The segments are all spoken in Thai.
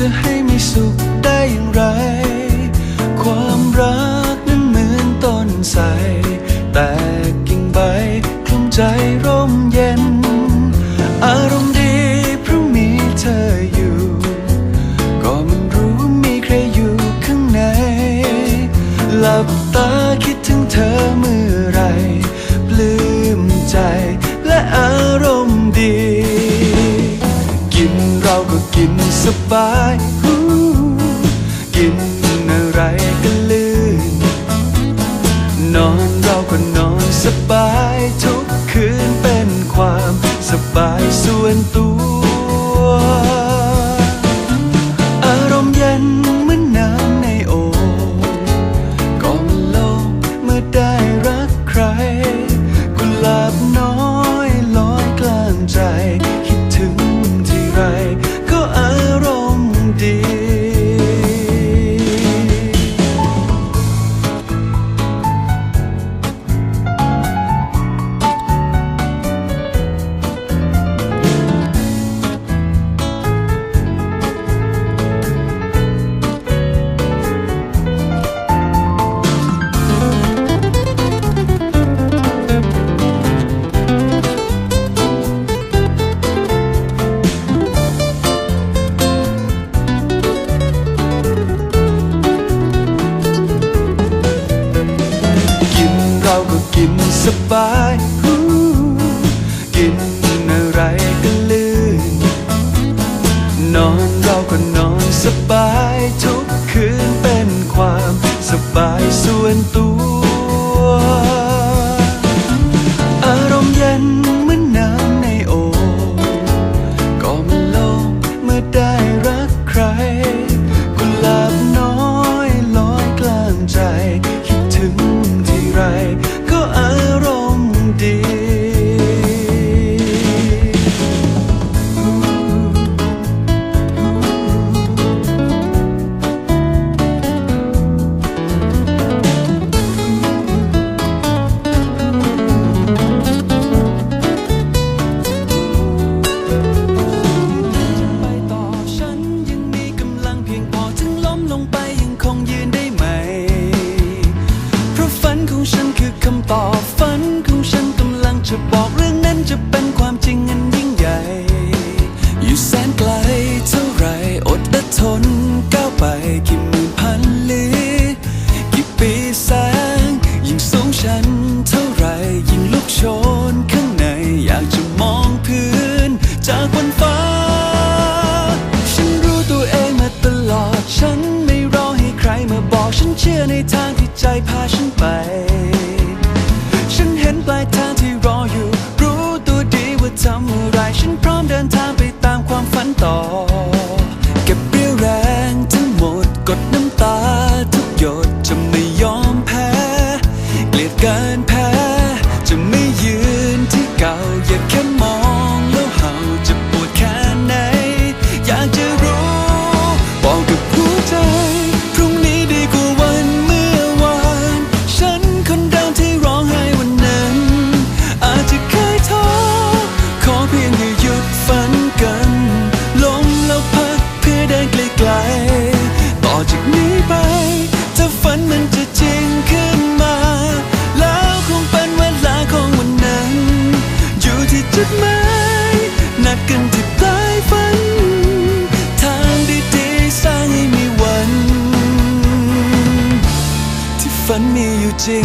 to sabay passerby ของฉันคือคำตอบฝันของฉันกำลังจะบอกเรื่องนั้นจะเป็นความจริงอันยิ่งใหญ่ อยู่แสนไกลเท่าไรอดแลทนก้าวไปกี่หมื่นพันลี้กี่ปีแสงยิ่งสูงฉันเท่าไรยิ่งลุกโชนข้างในอยากจะมองพื้นจากบนฟ้า ฉันรู้ตัวเองมาตลอดฉันไม่รอให้ใครมาบอกฉันเชื่อในทางที่ใจพาฉันไป 道 จริ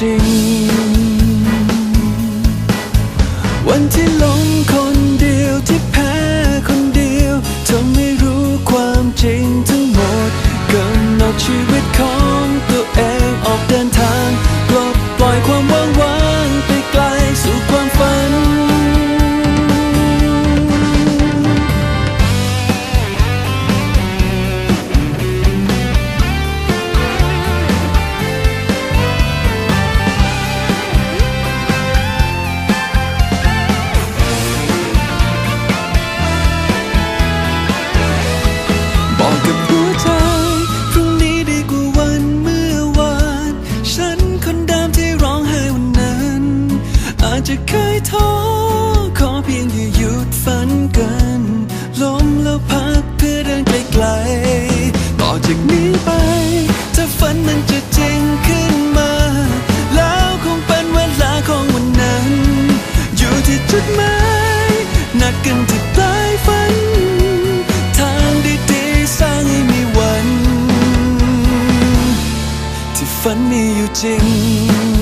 จริง วันที่โล ต่อจากนี้ไป ถ้าฝันมันจะจริงขึ้นมา แล้วคงเป็นเวลาของวันนั้น อยู่ที่จุดหมานัดกันที่ลายฝัน ทางดีๆสร้างให้มีวัน ที่ฝันมีอยู่จริง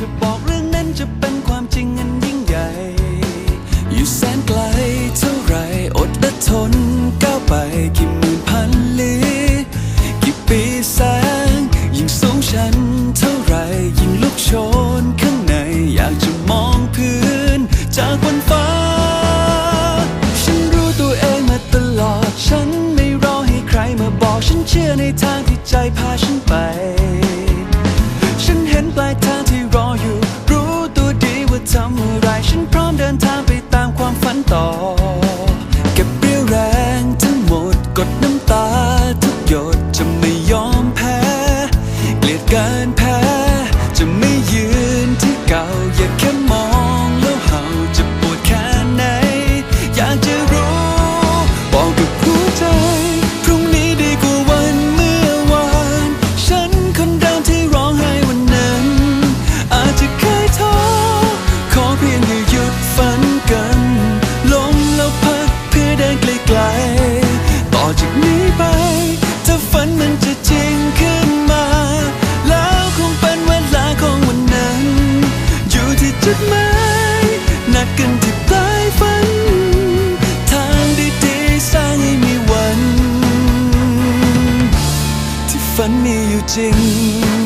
จะบอกเรื่องนั้นจะเป็นความจริงอันยิ่งใหญ่ อยู่แสนไกลเท่าไรอดและทนก้าวไปกี่หมื่นพันลี้กี่ปีแสงยิ่งสูงฉันเท่าไรยิ่งลุกโชนข้างในอยากจะมองพื้นจากบนฟ้า ฉันรู้ตัวเองมาตลอดฉันไม่รอให้ใครมาบอกฉันเชื่อในทางที่ใจพาฉันไป ดหมานัดกันที่ปลายฝัน ทางดีๆสร้างให้มีวัน ที่ฝันมีอยู่จริง